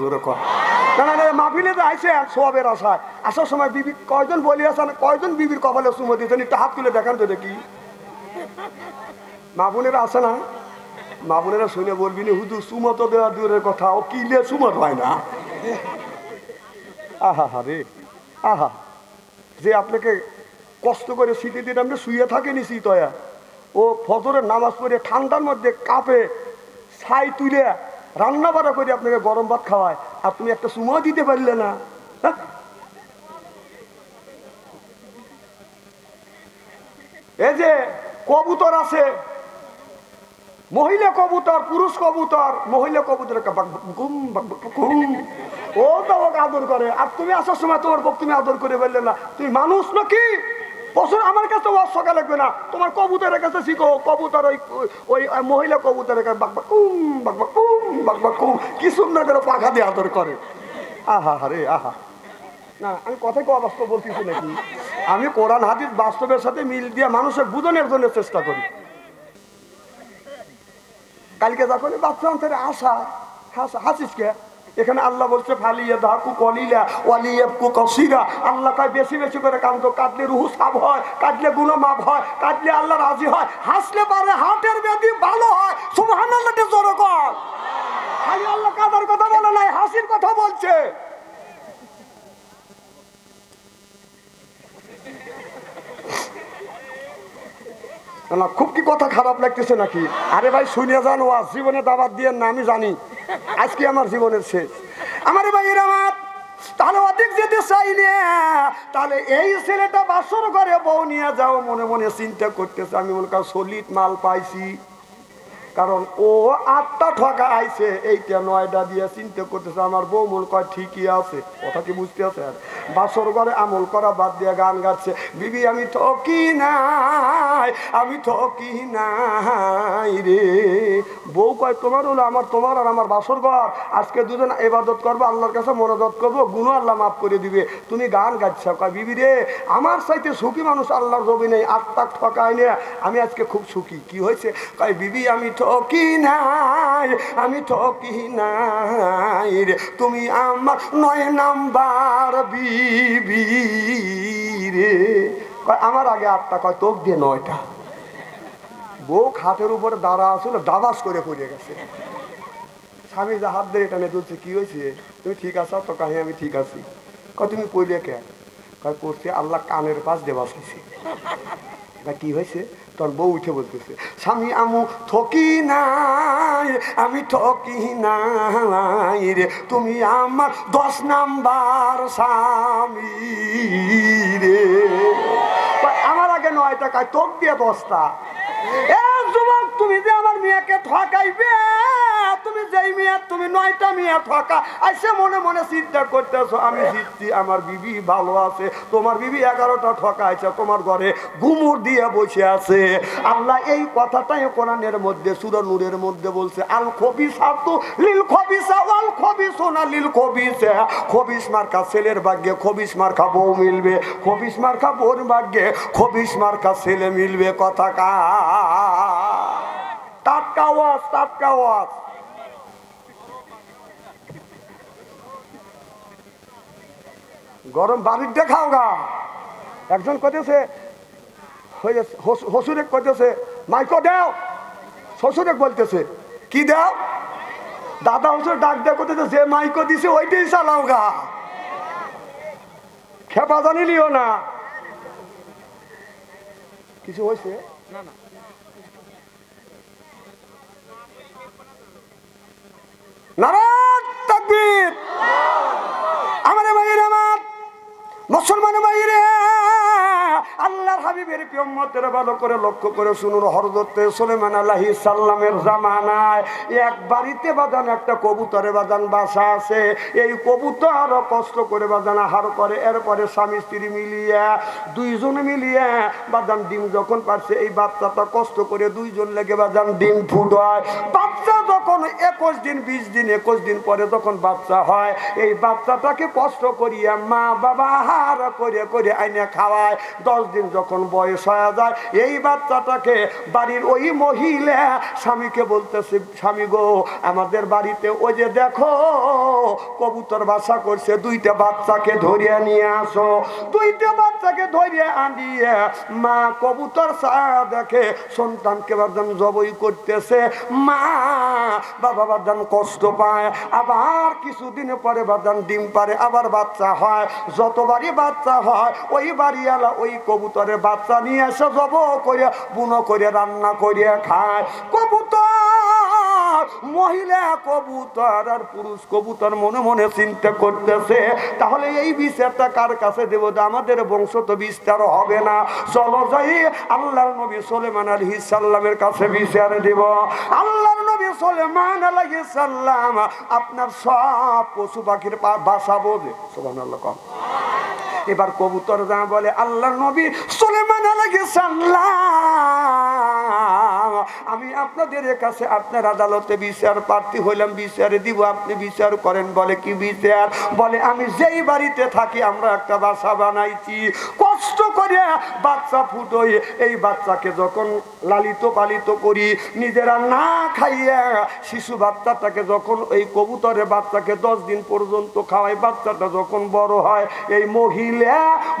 জোরে সোয়াবের আশায়। আসার সময় বিবি, কয়জন কয়জন বিবির তুলে না? শুনে বলবি দূরের কথা, ও কিলে না? হা রে, আহা। যে আপনাকে কষ্ট করে শীতে দিন আপনি শুয়ে থাকেনি শীতয়া। ও ফজরের নামাজ পড়ে ঠান্ডার মধ্যে কাপে, ছাই তুলে রান্না বাড়া করে আপনাকে গরম ভাত খাওয়ায় আর তুমি একটা সুমা দিতে পারলে না হ্যাঁ? এই যে কবুতর আছে, মহিলা কবুতর, পুরুষ কবুতর, মহিলা কবুতর। ও তো আদর করে আর তুমি আসার সময় তোমার বক তুমি আদর করে বললে না, তুমি মানুষ নাকি বছর আমার কাছে ওয়াজ সকা লাগবে না। তোমার কবুতরের কাছে শিখো। কবুতর ওই ওই মহিলা কবুতরের কাছে বাক বাক কুম বাক বাক কুম বাক বাক কুম কি সুন্দর করে পাখা দিয়ে আদর করে। আহা, হারে, আহা। না, আমি কথাই কো অবাস্তব বলতেছি নাকি আমি কোরআন, হাদিস বাস্তবের সাথে মিল দিয়ে মানুষের বুঝনের জন্য চেষ্টা করি। কালকে যখন বাচ্চা অন্তরে আসা হাসা, হাসিস কে এখানে আল্লাহ বলছে ফালিয়া ধাকু কলিলা ওয়ালিয়াবকু কসিরা। আল্লাহ কয়, বেশি বেশি করে কাঁদতো কাঁদলে রুহু সাব হয়, কাঁদলে গুলো মাপ হয়, কাঁদলে আল্লাহ রাজি হয়। হাসলে পারে হাটের ব্যাধি ভালো হয়। সুবহান আল্লাহকে জোরে কর খালি আল্লাহ কাদার কথা বলে নাই, হাসির কথা বলছে। খুব কি কথা খারাপ লাগতেছে নাকি? আরে ভাই শুনে যান ও জীবনে দাবাত দিয়ে না, আমি জানি। আজকে আমার জীবনের শেষ। আমার ভাই আমার, তাহলে অধিক যেতে চাইলে তাহলে এই ছেলেটা বাসর করে বউ নিয়ে যাও, মনে মনে চিন্তা করতেছে, আমি বলকার করি সলিড মাল পাইছি। কারণ ও আটটা ঠকা আইছে এইটা নয়টা দিয়ে চিন্তা করতেছে, আমার বউ মন কয় ঠিকই আছে। কথা কি বুঝতে আছে? আর বাসর ঘরে আমল করা বাদ দিয়ে গান গাচ্ছে, বিবি, আমি ঠকি নাই, আমি ঠকি নাই রে। বউ কয়, তোমার হলো আমার, তোমার আর আমার বাসর ঘর। আজকে দুজন এবাদত করব, আল্লাহর কাছে মনোদত করব গুণ আল্লাহ মাফ করে দিবে। তুমি গান গাচ্ছ। কয়, বিবি রে, আমার সাইতে সুখী মানুষ আল্লাহর রবি নেই, আত্মা ঠকায় নে আমি আজকে খুব সুখী। কি হয়েছে? কয়, বিবি, আমি ঠকি নাই, আমি ঠকি নাই রে। তুমি আমার নয় নাম্বার বিবি রে। আমার আগে আটটা, কয়, তোক দিয়ে নয়টা। বউ খাটের উপরে দাঁড়া আসছিল দাবাস করে পড়ে গেছে। স্বামী যা হাত ধরে টানে তুলছে, কি হয়েছে? তুমি ঠিক আছো? তো কাহি আমি ঠিক আছি। কয়, তুমি পড়লে কে? কয় পড়ছে আল্লাহ কানের পাশ দেবাস তা কি হয়েছে? তোর বউ উঠে বলতেছে, স্বামী আমু, ঠকি নাই, আমি ঠকি নাই রে, তুমি আমার দশ নাম্বার স্বামী রে। আমার আগে নয় টাকায় তোক দিয়ে দশটা। তুমি যে আমার মেয়েকে ঠকাইবে যেই মেয়ে, তুমি নয়টা মেয়ে ঠকা আইসে মনে মনে চিন্তা করতেছো, আমি জিতছি, আমার বিবি ভালো আছে, তোমার বিবি এগারোটা ঠকাইছে তোমার ঘরে ঘুমুর দিয়ে বসে আছে। আল্লাহ এই কথাটাই কোরআনের মধ্যে, সুর নূরের মধ্যে বলছে, আল খবিসা তো লিল খবিসা ওয়াল খবিসো না লিল খবিসা। খবিস মার্কা ছেলের ভাগ্যে, খবিস মার্কা বউ মিলবে, খবিস মার্কা বোর ভাগ্যে, খবিস মার্কা ছেলে মিলবে, কথা কা। টাটকা ওয়াজ টাটকা ওয়াজ। গরম বাড়ির দেখাও গা। একজন কইতেছে হসুরে কইতেছে মাইকো দেও। শ্বশুরে বলতেছে কি দেও? দাদা হসুর ডাক দেয় করতেছে যে মাইকো দিছে ওইটাই চালাও গা। খেপা জানিলিও না। কিছু হয়েছে নারায়ণ তাকবীর! আমার ভাইয়ের আমার মুসলমান ভাইরে আল্লাহর হাবিবের প্রিয়মতের ভালো করে লক্ষ্য করে শুনুন। হরদত্তে সুলেমান আল্লাহি সাল্লামের জামানায় এক বাড়িতে বাজান একটা কবুতরে বাজান বাসা আছে। এই কবুতর কষ্ট করে বাজান আহার করে, এরপরে স্বামী স্ত্রী মিলিয়ে, দুইজন মিলিয়ে বাজান ডিম যখন পারছে, এই বাচ্চাটা কষ্ট করে দুইজন লেগে বাজান ডিম ফুটায়। বাচ্চা যখন একুশ দিন, বিশ দিন, একুশ দিন পরে যখন বাচ্চা হয়, এই বাচ্চাটাকে কষ্ট করিয়া মা বাবা আহার করে করে আইনে খাওয়ায়। দশ দিন যখন বয়স হয়ে যায়, এই বাচ্চাটাকে বাড়ির ওই মহিলা স্বামীকে বলতেছে, স্বামী গো, আমাদের বাড়িতে ওই যে দেখো, কবুতর বাসা করছে, দুইটা বাচ্চাকে ধরিয়ে নিয়ে আসো। দুইটা বাচ্চাকে ধরিয়ে আনিয়ে মা কবুতর ছায়া দেখে সন্তানকে বাদান জবই করতেছে। মা বাবা বাদান কষ্ট পায়, আবার কিছুদিন পরে বাদান ডিম পারে আবার বাচ্চা হয়। যতবারই বাচ্চা হয়, ওই বাড়িওয়ালা ওই কবুতরের বাচ্চা নিয়ে এসে জব করে বুনো করে রান্না করে খায়। কবুতর, মহিলা কবুতর আর পুরুষ কবুতর মনে মনে চিন্তা করতেছে, তাহলে এই বিচারটা কার কাছে দেব? আমাদের বংশ তো বিস্তার হবে না। চলো যাই, আল্লাহর নবী সোলেমান আলহি সাল্লামের কাছে বিচার দেব। আল্লাহর নবী সোলেমান আলহি সাল্লাম আপনার সব পশু পাখির বাসা বোঝে। সোমান আল্লাহ কম। এবার কবুতর যা বলে আল্লাহ নবী সুলেমান আলাইহিস সালাম। আপনাদের কাছে আপনার আদালতে বিচার প্রার্থী হইলাম, বিচারে দিব, আপনি বিচার করেন, বলে কি বিচার? বলে, আমি যেই বাড়িতে থাকি, আমরা একটা বাসা বানাইছি। কষ্ট করে বাচ্চা ফুটোই এই বাচ্চাকে যখন লালিত পালিত করি, নিজেরা না খাইয়া শিশু বাচ্চাটাকে যখন এই কবুতরের বাচ্চাকে দশ দিন পর্যন্ত খাওয়াই বাচ্চাটা যখন বড় হয়, এই মহিলা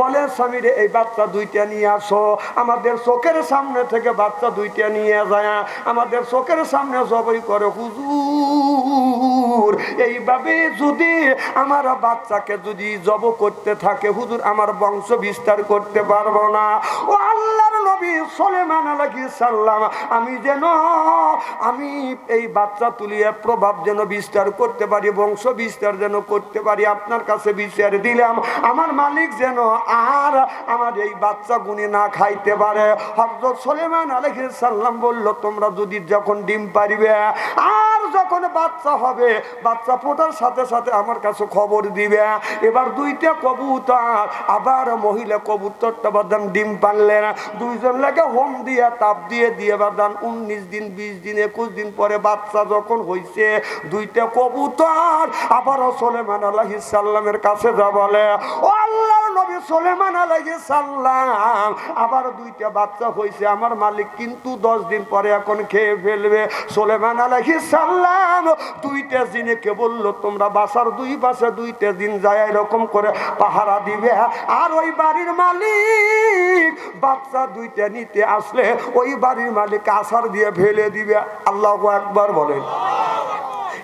বলে, স্বামীরে, এই বাচ্চা দুইটা নিয়ে আসো। আমাদের চোখের সামনে থেকে বাচ্চা দুইটা নিয়ে যায়। আমাদের চোখের সামনে জবই করে, হুজুর, এইভাবে যদি আমার বাচ্চাকে যদি জব করতে থাকে, হুজুর, আমার বংশ বিস্তার করতে পারব না। ও আল্লাহর নবী সলেমান আলাইহিস সাল্লাম আমি যেন, আমি এই বাচ্চা তুলিয়ে প্রভাব যেন বিস্তার করতে পারি, বংশ বিস্তার যেন করতে পারি, আপনার কাছে বিচার দিলাম। আমার মালিক যেন আর আমার এই বাচ্চা গুনে না খাইতে পারে। হজরত সলেমান আলহি সাল্লাম বলল, তোমরা যদি যখন ডিম পারিবে আর যখন বাচ্চা হবে, বাচ্চা ফোটার সাথে সাথে আমার কাছে খবর দিবে, এবার দুইটা কবুতর, আবার মহিলা কবুতরটা বাদান ডিম পারলেন দুইজন লাগে হোম দিয়ে, তাপ দিয়ে দিয়ে বাদান উনিশ দিন, বিশ দিন, একুশ দিন পরে বাচ্চা যখন হয়েছে দুইটা কবুতর আবারও সোলেমান আলাহি সাল্লামের কাছে যা বলে, ও আল্লাহর নবী সোলেমান আলাহি সাল্লাম আবার দুইটা বাচ্চা হয়েছে আমার মালিক কিন্তু দশ দিন পরে এখন খেয়ে ফেলবে। সোলেমান আলাহি সাল্লাম দুইটা দিনে কে বলল, তোমরা বাসার দুই পাশে দুইটা দিন যায় এরকম করে পাহারা দিবে। আর ওই বাড়ির মালিক, বাচ্চা দুইটা নিতে আসলে ওই বাড়ির মালিক আসার দিয়ে ফেলে দিবে। আল্লাহ একবার বলেন।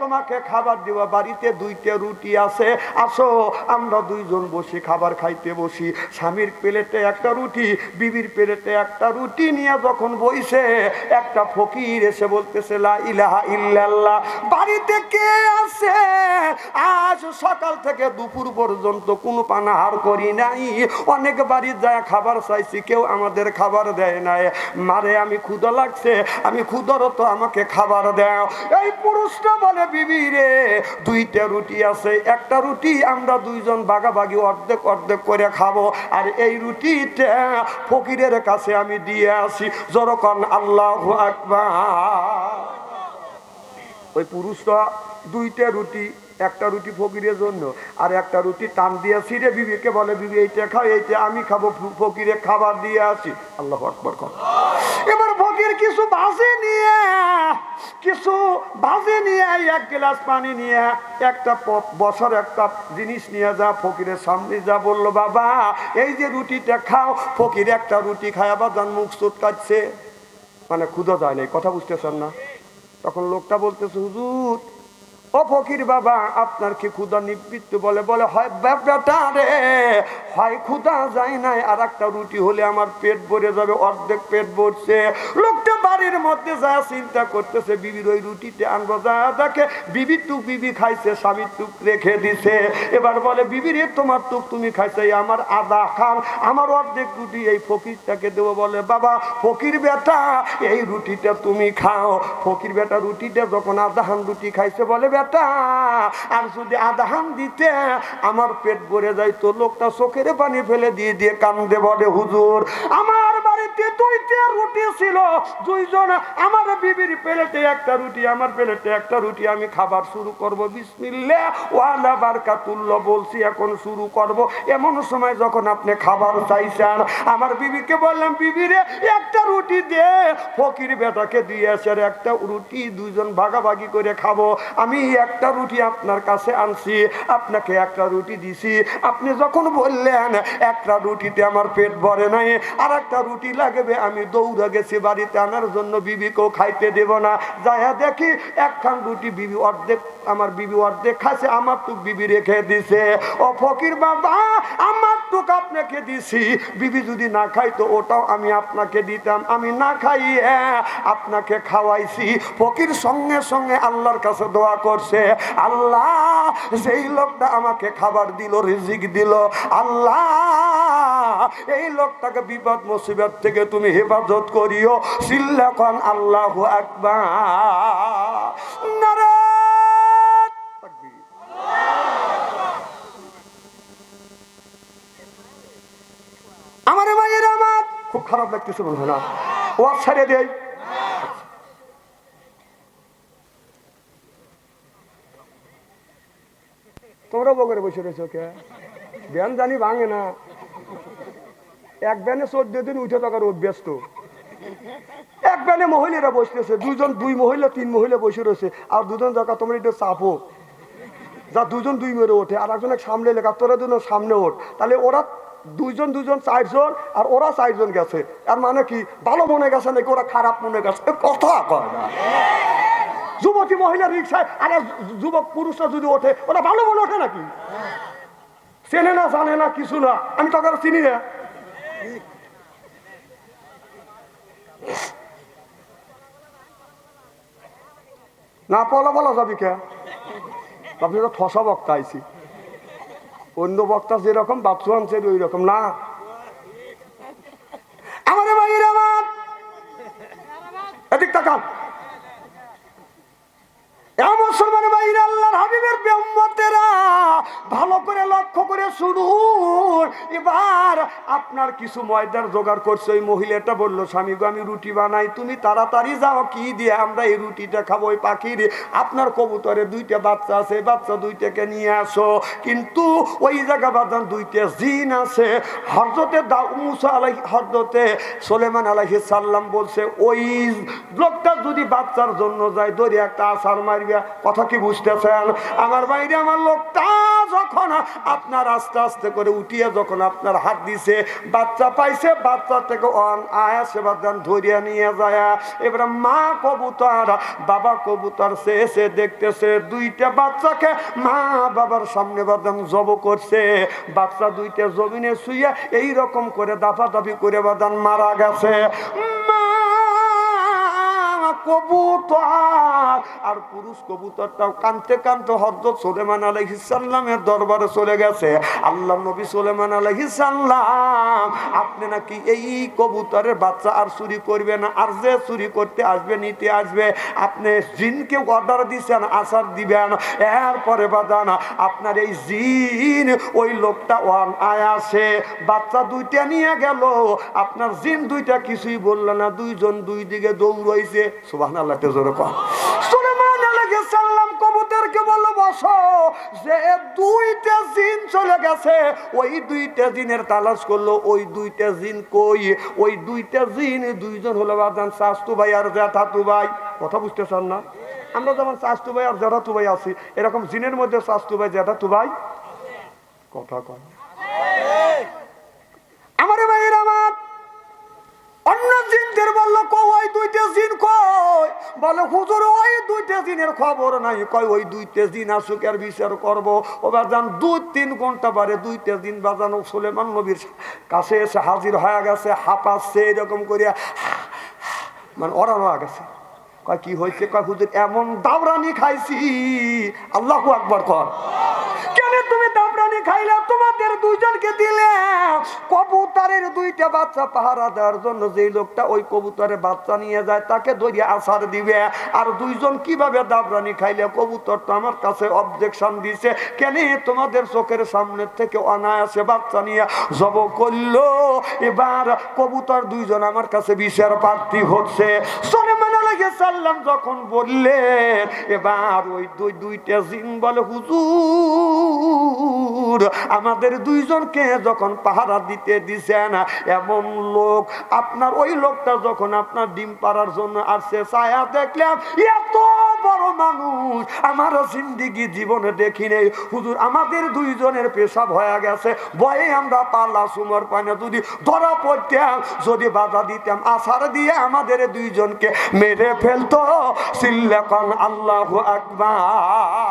তোমাকে খাবার দেওয়া বাড়িতে দুইটা রুটি আছে। আসো, আমরা দুইজন বসে খাবার খাইতে বসি। স্বামীর প্লেটে একটা রুটি, বিবির প্লেটে একটা রুটি নিয়ে যখন বইছে, একটা ফকির এসে বলতেছে ইলাহা ইল্লাল্লাহ। বাড়িতে কে আছে? আজ সকাল থেকে দুপুর পর্যন্ত কোনো পানাহার করি নাই। অনেক বাড়ি যায় খাবার চাইছি, কেউ আমাদের খাবার দেয় নাই। মারে, আমি ক্ষুদা লাগছে, আমি ক্ষুদরত আমাকে খাবার দেও। এই পুরুষটা বলে, বিবি রে, দুইটা রুটি আছে, একটা রুটি আমরা দুইজন বাগাবাগি অর্ধেক অর্ধেক করে খাব, আর এই রুটিটা ফকিরের কাছে আমি দিয়ে আসি। যখন আল্লাহ আকবার। ওই পুরুষটা দুইটা রুটি একটা রুটি ফকিরের জন্য, আর একটা রুটি টান দিয়ে ছিঁড়ে বিবিকে বলে, বিবি, এইটা খাও, এইটা আমি খাব ফকিরে খাবার দিয়ে আসি আল্লাহ আকবর কর। এবার ফকির কিছু ভাজে নিয়ে, কিছু ভাজে নিয়ে, এক গ্লাস পানি নিয়ে, একটা বছর একটা জিনিস নিয়ে যা, ফকিরের সামনে যা বলল, বাবা, এই যে রুটিটা খাও। ফকির একটা রুটি খায়, আবার যান মুখ সুট কাটছে। মানে ক্ষুদা যায় নাই, কথা বুঝতেছেন না। তখন লোকটা বলতেছে, হুজুর ও ফকির বাবা আপনার কি ক্ষুদা নিবৃত্ত বলে বলে, হয় বেটা রে, হয় ক্ষুদা যায় নাই আর একটা রুটি হলে আমার পেট ভরে যাবে, অর্ধেক পেট ভরছে। লোকটা বাড়ির মধ্যে যা চিন্তা করতেছে, বিবির ওই রুটিতে আনব যা দেখে বিবি টুক বিবি খাইছে স্বামীর টুক রেখে দিছে। এবার বলে বিবির তোমার টুক তুমি খাইছে আমার আদা খান, আমার অর্ধেক রুটি এই ফকিরটাকে দেবো। বলে, বাবা, ফকির বেটা, এই রুটিটা তুমি খাও। ফকির বেটা রুটিটা যখন আদাহান রুটি খাইছে, বলে, বেটা আর যদি আদাহান দিতে আমার পেট ভরে যাইতো লোকটা চোখের পানি ফেলে দিয়ে দিয়ে কান্দে বলে, হুজুর, আমার বাড়িতে দুইটা রুটি ছিল। দুইজন, আমার বিবির প্লেটে একটা রুটি, আমার প্লেটে একটা রুটি, আমি খাবার শুরু করব। বিসমিল্লা ওয়ালা বারকাতুল্লাহ বলছি, এখন শুরু করব। এমন সময় যখন আপনি খাবার চাইছেন, আমার বিবিকে বললাম, বিবি রে, একটা রুটি দে। ফকির বেটাকে দিয়েছে আর একটা রুটি, দুইজন ভাগাভাগি করে খাব। আমি একটা রুটি আপনার কাছে আনছি, আপনাকে একটা রুটি দিছি। আপনি যখন বললেন, একটা রুটিতে আমার পেট ভরে নাই আর একটা রুটি লাগবে? আমি দৌড়ে গেছি বাড়িতে, আনার জন্য বিবিকেও খাইতে দেব না। যাইয়া দেখি, একখান রুটি বিবি অর্ধেক, আমার বিবি অর্ধেক খাচ্ছে আমার টুক বিবি রেখে দিছে। ও ফকির বাবা, আমার টুক আপনাকে দিছি। বিবি যদি না খাইতো, ওটাও আমি আপনাকে দিতাম। আমি না খাইয়ে আপনাকে খাওয়াইছি। ফকির সঙ্গে সঙ্গে আল্লাহর কাছে দোয়া করছে, আল্লাহ, যেই লোকটা আমাকে খাবার দিল, রিজিক দিল, আল্লাহ এই লোকটাকে বিপদ মুসিবত থেকে তুমি হেফাজত করিও। সিল্লাখন আল্লাহ আকবার। আমার ভাইয়ের আমার খুব খারাপ লাগতেছে বলব না? ওয়াজ ছাড়িয়ে দেয় তোমরা বগরে বসে রয়েছো কে? ব্যান জানি ভাঙে না। এক ব্যানে চোদ্দ দিন উঠে থাকার অভ্যস্ত। এক ব্যানে মহিলারা বসতেছে দুজন দুই মহিলা, তিন মহিলা বসে রয়েছে, আর দুজন জায়গা তোমরা একটু চাপো। যা দুজন দুই মেরে ওঠে, আর একজন এক সামনে লেখা, তোরা দুজন সামনে ওঠ। তাহলে ওরা দুইজন দুজন চারজন, আর ওরা চারজন গেছে। আর মানে কি? ভালো মনে গেছে নাকি? ওরা খারাপ মনে গেছে। কথা কয় না। যুবতী মহিলা রিক্সায়, আরে যুবক পুরুষরা যদি ওঠে, ওরা ভালো মনে ওঠে নাকি? চেনে না, জানে না, কিছু না। আমি তো চিনি না। না, পলা বলা যাবি কে? আপনি তো ঠসা বক্তা আইছি। অন্য বক্তা যেরকম বাপসু আনছে ওই রকম না আমার ভাইয়ের আমার এদিক তাকান এ মুসলমান ভাইরা আল্লাহর হাবিবের বেম্মতেরা ভালো করে লক্ষ্য করে শুনুন এবার আপনার কিছু ময়দার জোগাড় করছে, ওই মহিলাটা বলল, স্বামী গো, আমি রুটি বানাই, তুমি তাড়াতাড়ি যাও, কি দিয়ে আমরা এই রুটিটা খাব ওই পাখির? আপনার কবুতরে দুইটা বাচ্চা আছে বাচ্চা দুইটাকে নিয়ে আসো। কিন্তু ওই জায়গা বাদান দুইটা জিন আছে। হরজতে মুসা আলাই হরজতে সোলেমান আলাহি সাল্লাম বলছে, ওই লোকটা যদি বাচ্চার জন্য যায় দড়ি একটা আসার মারবে। কথা কি বুঝতেছেন? আমার বাইরে আমার লোকটা যখন আপনার আস্তে আস্তে করে উঠিয়ে যখন আপনার হাত দিছে, বাচ্চা পাইছে, বাচ্চা থেকে অন আয়া সেবাদান ধরিয়া নিয়ে যায়। এবার মা কবুতর, বাবা কবুতর সে এসে দেখতেছে, দুইটা বাচ্চাকে মা বাবার সামনে বাদাম জব করছে। বাচ্চা দুইটা জমিনে শুয়ে এই রকম করে দাফাদাফি করে বাদান মারা গেছে। কবুতর। আর পুরুষ কবুতরটাও কানতে কানতে হজরত সোলেমান আলহিসাল্লামের দরবারে চলে গেছে। আল্লাহ নবী সোলেমান আলহিসাল্লাম আপনি নাকি এই কবুতরের বাচ্চা আর চুরি করবে না? আর যে চুরি করতে আসবে, নিতে আসবে, আপনি জিনকে অর্ডার দিচ্ছেন আসার দিবেন। এরপরে বাদান, আপনার এই জিন, ওই লোকটা ওয়ান আয়াসে বাচ্চা দুইটা নিয়ে গেল। আপনার জিন দুইটা কিছুই বলল না। দুইজন দুই দিকে দৌড়াইছে। সুবাহ আল্লাহ জোরে কর সুলেমান আলাইহিস সালাম, কবুতরকে বলল, বসো। যে দুইটা জিন চলে গেছে। ওই দুইটা জিনের ওই ওই শাস্তু ভাই ভাই। কথা আমরা যেমন ভাই আর ভাই আছি, এরকম জিনের মধ্যে শাস্তু ভাই, জ্যাঠাতু ভাই? কথা কয় আমার ভাইয়ের আমার। অন্য জিনদের বলল কই দুইটা জিন কই? বলে, হুজুর, ওই দুইটা দিনের খবর নাই। কয়, ওই দুইটা দিন আসুকের বিচার করব। ও বাজান দুই তিন ঘণ্টা বারে দুইটা দিন বাজানো সুলেমান নবীর কাছে এসে হাজির হয়ে গেছে, হাঁপাচ্ছে এরকম করিয়া মানে ওরানো গেছে। কয়, কি হয়েছে? কয়, হুজুর, এমন দাবরানি খাইছি। আল্লাহু আকবর কর। কেন তুমি দাবরানি খাইলা? দুইজনকে দিলে কবুতরের দুইটা বাচ্চা পাহারা দেওয়ার জন্য যেই লোকটা ওই কবুতরের বাচ্চা নিয়ে যায়, তাকে ধরিয়ে আসার দিবে। আর দুইজন কীভাবে দাবরানি খাইলে? কবুতর তো আমার কাছে অবজেকশন দিছে। কেন তোমাদের চোখের সামনে থেকে অনায়াসে বাচ্চা নিয়ে জব করল? এবার কবুতর দুইজন আমার কাছে বিচার প্রার্থী হচ্ছে। সাল্লাম যখন বললেন, এবার ওই দুই, দুইটা জিন বলে, হুজুর, আমাদের দুইজনকে যখন পাহারা দিতে দিছেন এমন লোক আপনার, ওই লোকটা যখন আপনার ডিম পাড়ার জন্য আসছে, ছায়া দেখলাম এত মানুষ আমার জিন্দিগি জীবনে দেখি নেই। হুজুর, আমাদের দুইজনের পেশাব হয়ে গেছে। বয়ে আমরা পাল্লা সুমর পানে যদি ধরা পড়তাম, যদি বাধা দিতাম আশার দিয়ে আমাদের দুইজনকে মেরে ফেলতো। সিল্লাকন আল্লাহ আকবার।